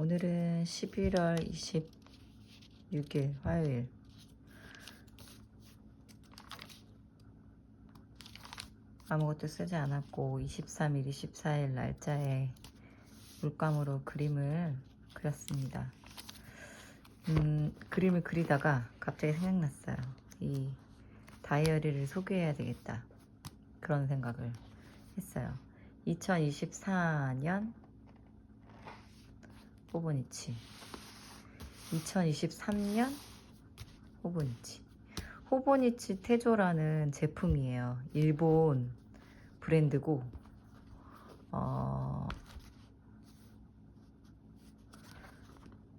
오늘은 11월 26일 화요일. 아무것도 쓰지 않았고 23일, 24일 날짜에 물감으로 그림을 그렸습니다. 음, 그림을 그리다가 갑자기 생각났어요. 이 다이어리를 소개해야 되겠다. 그런 생각을 했어요. 2024년 호보니치. 2023년 호보니치. 호보니치 테조라는 제품이에요. 일본 브랜드고 어,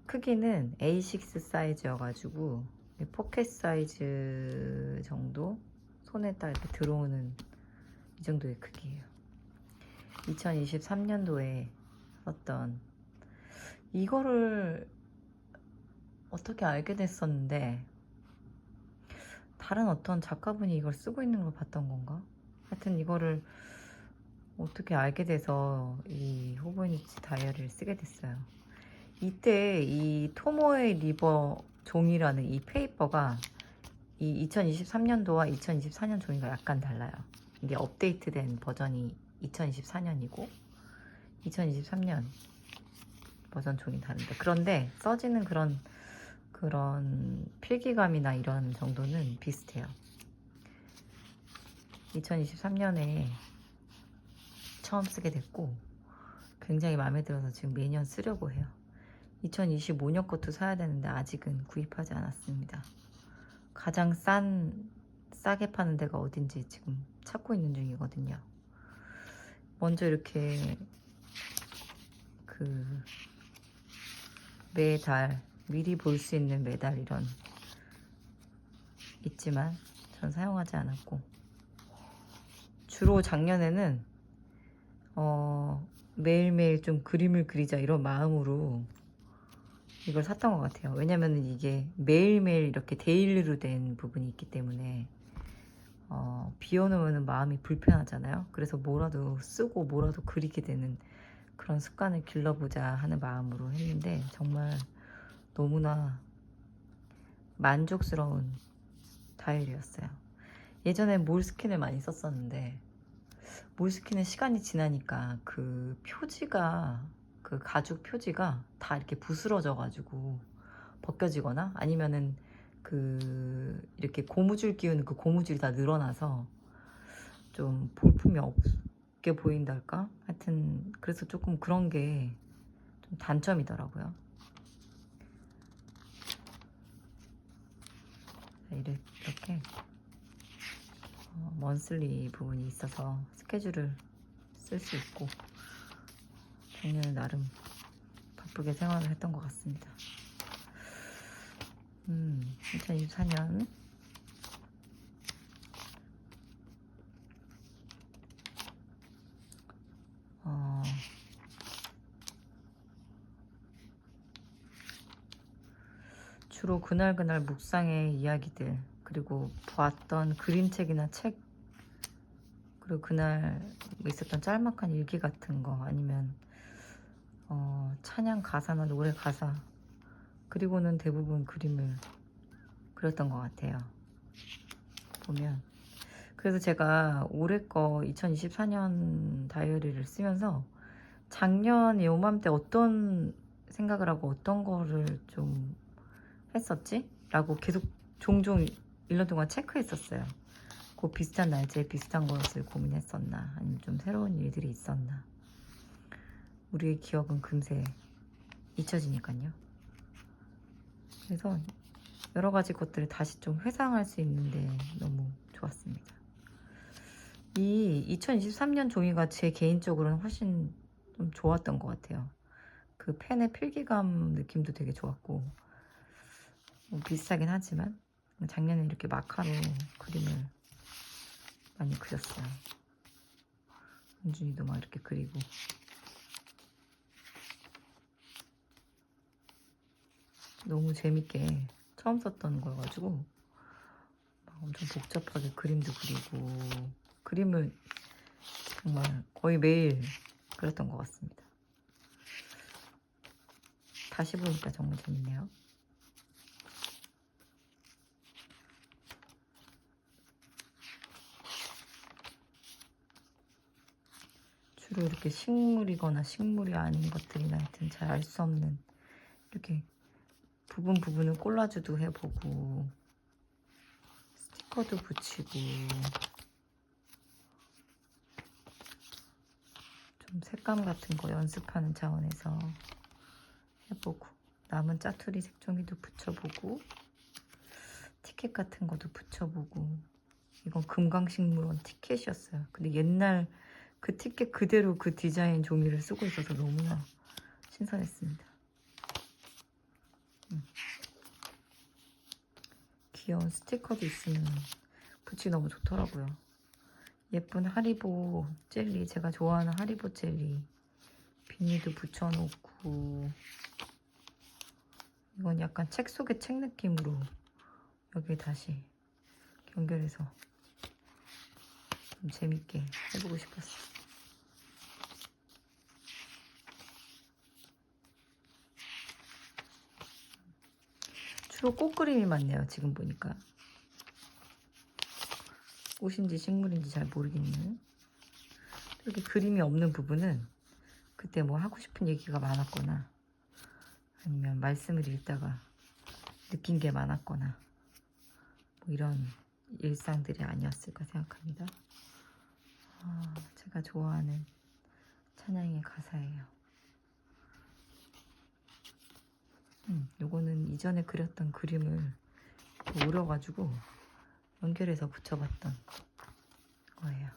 크기는 A6 사이즈여가지고 포켓 사이즈 정도 손에 딱 이렇게 들어오는 이 정도의 크기예요. 2023년도에 썼던 이거를 어떻게 알게 됐었는데 다른 어떤 작가분이 이걸 쓰고 있는 걸 봤던 건가? 하여튼 이거를 어떻게 알게 돼서 이 호보니치 다이어리를 쓰게 됐어요. 이때 이 토모의 리버 종이라는 이 페이퍼가 이 2023년도와 2024년 종이가 약간 달라요. 이게 업데이트된 버전이 2024년이고 2023년 버전 종이 다른데 그런데 써지는 그런 그런 필기감이나 이런 정도는 비슷해요. 2023년에 처음 쓰게 됐고 굉장히 마음에 들어서 지금 매년 쓰려고 해요. 2025년 것도 사야 되는데 아직은 구입하지 않았습니다. 가장 싼 싸게 파는 데가 어딘지 지금 찾고 있는 중이거든요. 먼저 이렇게 그 매달 미리 볼 수 있는 매달 이런 있지만 전 사용하지 않았고. 주로 작년에는 어 매일매일 좀 그림을 그리자 이런 마음으로 이걸 샀던 것 같아요. 왜냐면 이게 매일매일 이렇게 데일리로 된 부분이 있기 때문에 어, 비 오면 마음이 불편하잖아요. 그래서 뭐라도 쓰고 뭐라도 그리게 되는 그런 습관을 길러보자 하는 마음으로 했는데 정말 너무나 만족스러운 다이어리였어요. 예전에 몰스킨을 많이 썼었는데 몰스킨은 시간이 지나니까 그 표지가 그 가죽 표지가 다 이렇게 부스러져 가지고 벗겨지거나 아니면은 그 이렇게 고무줄 끼우는 그 고무줄이 다 늘어나서 좀 볼품이 없 게 보인달까? 하여튼 그래서 조금 그런 게 좀 단점이더라고요. 이렇게, 어, 먼슬리 부분이 있어서 스케줄을 쓸 수 있고 작년에 나름 바쁘게 생활을 했던 것 같습니다. 음, 2024년 주로 그날그날 묵상의 이야기들 그리고 봤던 그림책이나 책 그리고 그날 있었던 짤막한 일기 같은 거 아니면 어, 찬양 가사나 노래 가사 그리고는 대부분 그림을 그렸던 것 같아요. 보면. 그래서 제가 올해 거 2024년 다이어리를 쓰면서 작년 요맘때 어떤 생각을 하고 어떤 거를 좀 했었지? 라고 계속 종종 1년 동안 체크했었어요. 그 비슷한 날짜에 비슷한 것을 고민했었나 아니면 좀 새로운 일들이 있었나 우리의 기억은 금세 잊혀지니까요. 그래서 여러 가지 것들을 다시 좀 회상할 수 있는데 너무 좋았습니다. 이 2023년 종이가 제 개인적으로는 훨씬 좀 좋았던 것 같아요. 그 펜의 필기감 느낌도 되게 좋았고 뭐 비슷하긴 하지만 작년에 이렇게 마카로 그림을 많이 그렸어요. 은준이도 막 이렇게 그리고 너무 재밌게 처음 썼던 거여가지고 막 엄청 복잡하게 그림도 그리고 그림을 정말 거의 매일 그렸던 것 같습니다. 다시 보니까 정말 재밌네요. 주로 이렇게 식물이거나 식물이 아닌 것들이나 하여튼 잘 알 수 없는 이렇게 부분 부분을 콜라주도 해보고 스티커도 붙이고 좀 색감 같은 거 연습하는 차원에서 해보고 남은 짜투리 색종이도 붙여보고 티켓 같은 것도 붙여보고 이건 금강식물원 티켓이었어요. 근데 옛날 그 티켓 그대로 그 디자인 종이를 쓰고 있어서 너무나 신선했습니다. 음. 귀여운 스티커도 있으면 붙이기 너무 좋더라고요. 예쁜 하리보 젤리, 제가 좋아하는 하리보 젤리 비닐도 붙여놓고 이건 약간 책 속의 책 느낌으로 여기 다시 연결해서 좀 재밌게 해보고 싶었어요. 주로 꽃 그림이 많네요. 지금 보니까 꽃인지 식물인지 잘 모르겠는. 이렇게 그림이 없는 부분은 그때 뭐 하고 싶은 얘기가 많았거나 아니면 말씀을 읽다가 느낀 게 많았거나 뭐 이런 일상들이 아니었을까 생각합니다. 아, 제가 좋아하는 찬양의 가사예요. 음, 요거는 이전에 그렸던 그림을 오려가지고 연결해서 붙여봤던 거예요.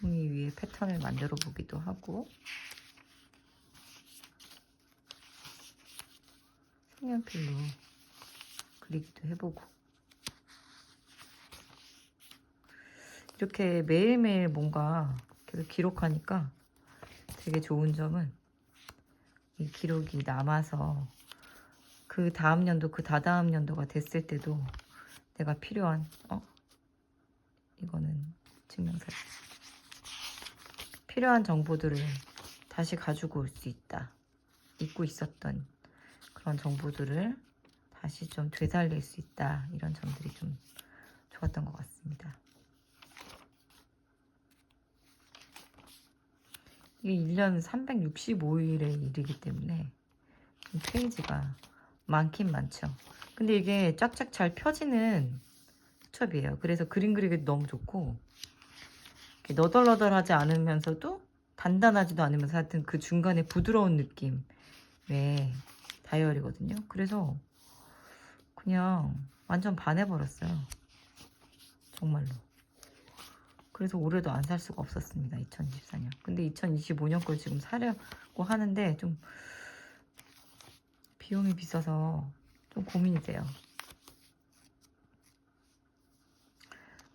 종이 위에 패턴을 만들어 보기도 하고 색연필로 그리기도 해보고. 이렇게 매일매일 뭔가 계속 기록하니까 되게 좋은 점은 이 기록이 남아서 그 다음 연도 그 다다음 연도가 됐을 때도 내가 필요한 어? 이거는 증명사진. 필요한 정보들을 다시 가지고 올 수 있다. 잊고 있었던 그런 정보들을 다시 좀 되살릴 수 있다 이런 점들이 좀 좋았던 것 같습니다. 이게 1년 365일의 일이기 때문에 좀 페이지가 많긴 많죠. 근데 이게 쫙쫙 잘 펴지는 수첩이에요. 그래서 그림 그리기 너무 좋고 너덜너덜하지 않으면서도 단단하지도 않으면서 하여튼 그 중간에 부드러운 느낌의 다이어리거든요. 그래서 그냥 완전 반해버렸어요. 정말로. 그래서 올해도 안 살 수가 없었습니다. 2024년. 근데 2025년 걸 지금 사려고 하는데 좀 비용이 비싸서 좀 고민이 돼요.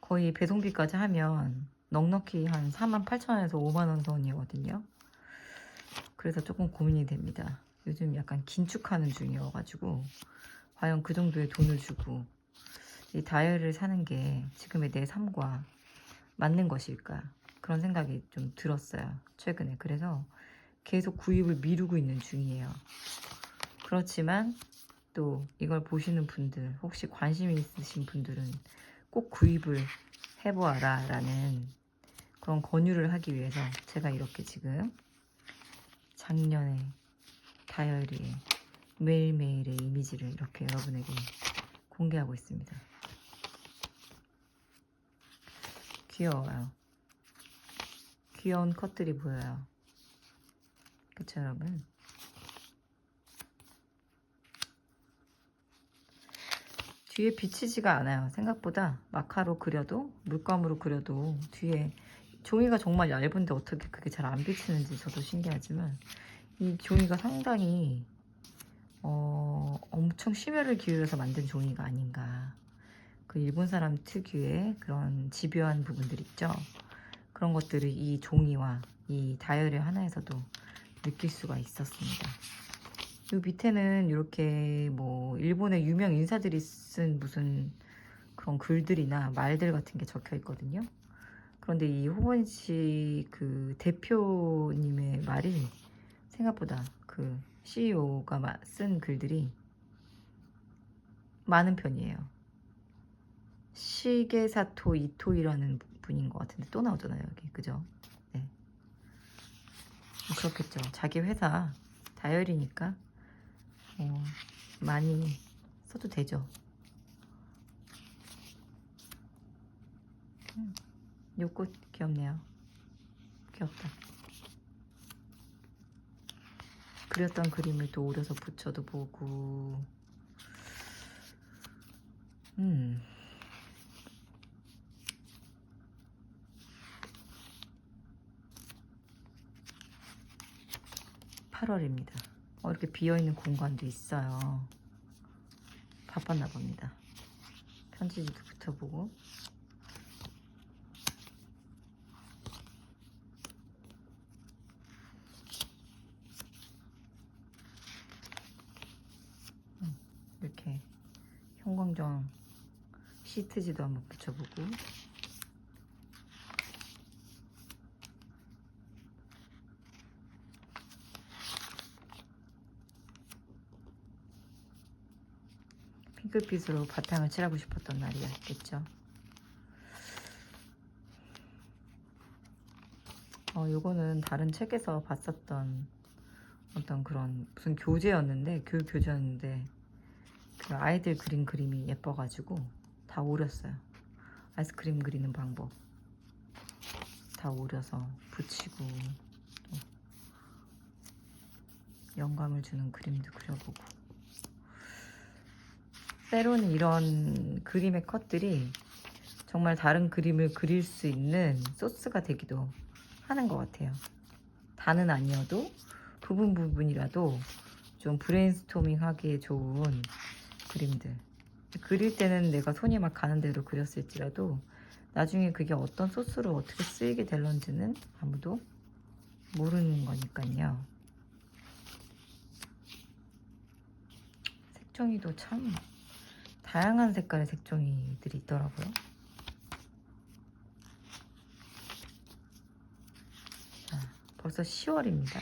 거의 배송비까지 하면 넉넉히 한 48,000원에서 5만원 선이거든요. 그래서 조금 고민이 됩니다. 요즘 약간 긴축하는 중이어가지고 과연 그 정도의 돈을 주고 이 다이어리를 사는 게 지금의 내 삶과 맞는 것일까? 그런 생각이 좀 들었어요 최근에. 그래서 계속 구입을 미루고 있는 중이에요. 그렇지만 또 이걸 보시는 분들 혹시 관심 있으신 분들은 꼭 구입을 해보아라 라는 그런 권유를 하기 위해서 제가 이렇게 지금 작년에 다이어리에 매일매일의 이미지를 이렇게 여러분에게 공개하고 있습니다. 귀여워요. 귀여운 컷들이 보여요. 그쵸 여러분? 뒤에 비치지가 않아요. 생각보다 마카로 그려도 물감으로 그려도 뒤에 종이가 정말 얇은데 어떻게 그게 잘 안 비치는지 저도 신기하지만 이 종이가 상당히 어, 엄청 심혈을 기울여서 만든 종이가 아닌가. 그 일본 사람 특유의 그런 집요한 부분들 있죠. 그런 것들을 이 종이와 이 다이어리 하나에서도 느낄 수가 있었습니다. 이 밑에는 이렇게 뭐 일본의 유명 인사들이 쓴 무슨 그런 글들이나 말들 같은 게 적혀 있거든요. 그런데 이 호번 씨 그 대표님의 말이 생각보다 그 CEO가 쓴 글들이 많은 편이에요. 시게사토 이토이라는 분인 것 같은데 또 나오잖아요 여기 그죠? 네 그렇겠죠. 자기 회사 다이어리니까 어, 많이 써도 되죠. 음, 요꽃 귀엽네요. 귀엽다. 그렸던 그림을 또 오려서 붙여도 보고. 음. 팔월입니다 어, 이렇게 비어있는 공간도 있어요. 바빴나 봅니다. 편지지도 붙여보고. 음, 이렇게 형광정 시트지도 한번 붙여보고. 핑크빛으로 바탕을 칠하고 싶었던 날이었겠죠. 어, 요거는 다른 책에서 봤었던 어떤 그런 무슨 교재였는데 교육 교재였는데 그 아이들 그린 그림이 예뻐가지고 다 오렸어요. 아이스크림 그리는 방법 다 오려서 붙이고 또 영감을 주는 그림도 그려보고 때로는 이런 그림의 컷들이 정말 다른 그림을 그릴 수 있는 소스가 되기도 하는 것 같아요. 다는 아니어도 부분 부분이라도 좀 브레인스토밍 하기에 좋은 그림들. 그릴 때는 내가 손이 막 가는 대로 그렸을지라도 나중에 그게 어떤 소스로 어떻게 쓰이게 될런지는 아무도 모르는 거니까요. 색종이도 참 다양한 색깔의 색종이들이 있더라고요. 자, 벌써 10월입니다.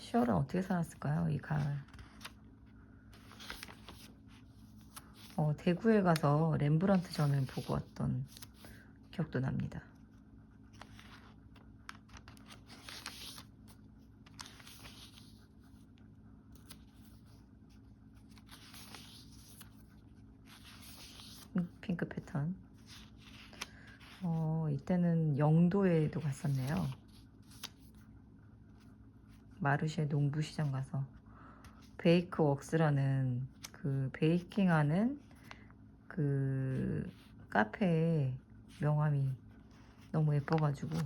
10월은 어떻게 살았을까요? 이 가을. 어, 대구에 가서 렘브란트 전을 보고 왔던 기억도 납니다. 음, 핑크 패턴. 어, 이때는 영도에도 갔었네요. 마르쉐 농부시장 가서 베이크 웍스라는 그 베이킹하는 그 카페의 명함이 너무 예뻐가지고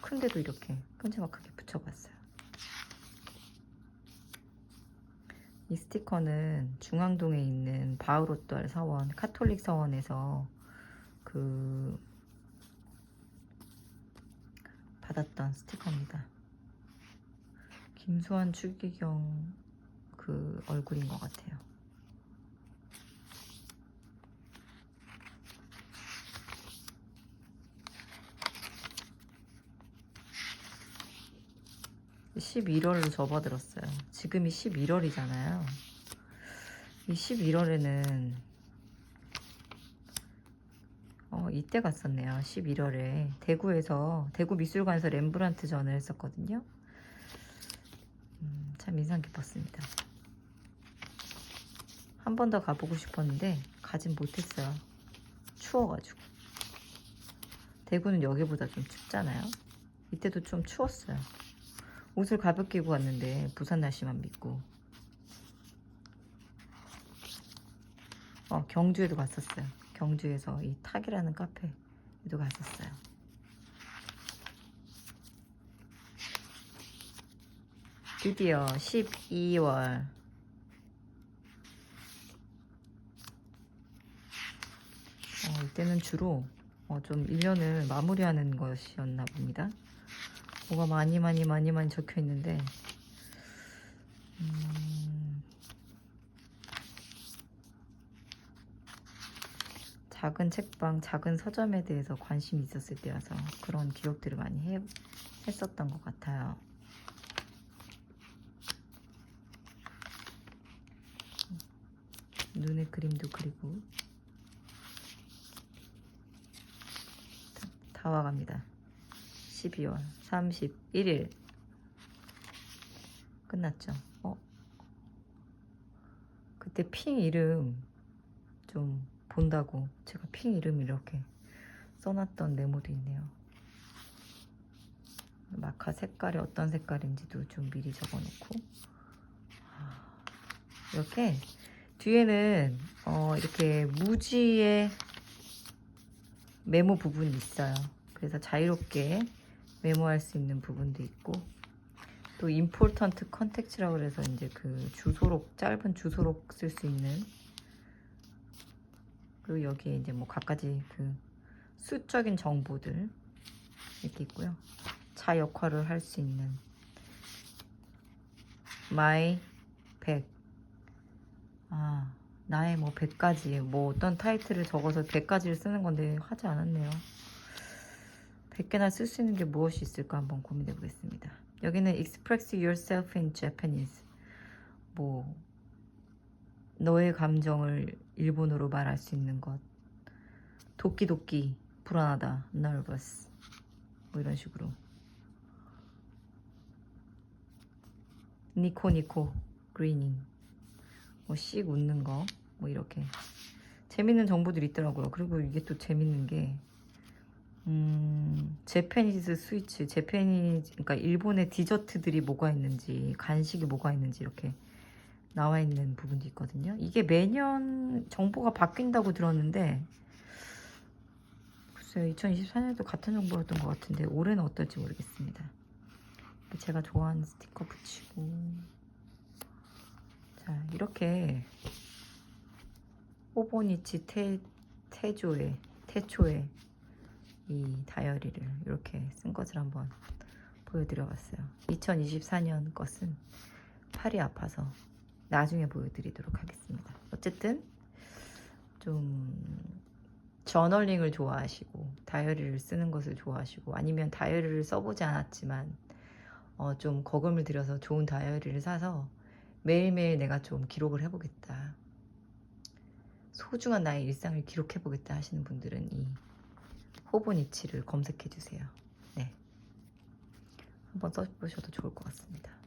큰데도 이렇게 끈적하게 붙여봤어요. 이 스티커는 중앙동에 있는 바우로떨 서원, 카톨릭 서원에서 그 받았던 스티커입니다. 김수환 추기경 그 얼굴인 것 같아요. (11월로) 접어들었어요. 지금이 (11월이잖아요) 이 (11월에는) 어 이때 갔었네요 (11월에) 대구에서 대구 미술관에서 렘브란트 전을 했었거든요. 음, 참 인상 깊었습니다. 한 번 더 가보고 싶었는데 가진 못했어요. 추워가지고. 대구는 여기보다 좀 춥잖아요. 이때도 좀 추웠어요 옷을 가볍게 입고 왔는데 부산 날씨만 믿고. 어 경주에도 갔었어요. 경주에서 이 탁이라는 카페에도 갔었어요. 드디어 12월. 어, 이때는 주로 어, 좀 1년을 마무리하는 것이었나 봅니다. 뭐가 많이 많이 많이 많이 적혀 있는데 음, 작은 책방, 작은 서점에 대해서 관심이 있었을 때여서 그런 기록들을 많이 해, 했었던 것 같아요. 눈에 그림도 그리고 다, 다 와갑니다. 12월 31일 끝났죠. 어? 그때 핑 이름 좀 본다고 제가 핑 이름 이렇게 써놨던 메모도 있네요. 마카 색깔이 어떤 색깔인지도 좀 미리 적어놓고 아, 이렇게 뒤에는 어, 이렇게 무지의 메모 부분이 있어요. 그래서 자유롭게 메모할 수 있는 부분도 있고 또 important context라고 그래서 이제 그 주소록 짧은 주소록 쓸 수 있는 그리고 여기에 이제 뭐 갖가지 그 수적인 정보들 이렇게 있고요. 자 역할을 할 수 있는 my 100 아, 나의 뭐 100가지, 뭐 어떤 타이틀을 적어서 100가지를 쓰는 건데 하지 않았네요. 100개나 쓸 수 있는 게 무엇이 있을까 한번 고민해 보겠습니다. 여기는 express yourself in Japanese. 뭐, 너의 감정을 일본어로 말할 수 있는 것. 도끼도끼, 불안하다, nervous. 뭐 이런 식으로. 니코니코, grinning. 뭐씩 웃는 거 뭐 이렇게 재밌는 정보들이 있더라고요. 그리고 이게 또 재밌는 게 음, 제페니즈 스위치, 제페니즈 그러니까 일본의 디저트들이 뭐가 있는지, 간식이 뭐가 있는지 이렇게 나와 있는 부분도 있거든요. 이게 매년 정보가 바뀐다고 들었는데 글쎄요, 2024년도 같은 정보였던 것 같은데 올해는 어떨지 모르겠습니다. 제가 좋아하는 스티커 붙이고 자 이렇게 호보니치 테, 테조에 태초에 이 다이어리를 이렇게 쓴 것을 한번 보여드려봤어요 2024년 것은 팔이 아파서 나중에 보여드리도록 하겠습니다 어쨌든 좀 저널링을 좋아하시고 다이어리를 쓰는 것을 좋아하시고 아니면 다이어리를 써보지 않았지만 어, 좀 거금을 들여서 좋은 다이어리를 사서 매일매일 내가 좀 기록을 해보겠다. 소중한 나의 일상을 기록해보겠다 하시는 분들은 이 호보니치를 검색해 주세요. 네. 한번 써보셔도 좋을 것 같습니다.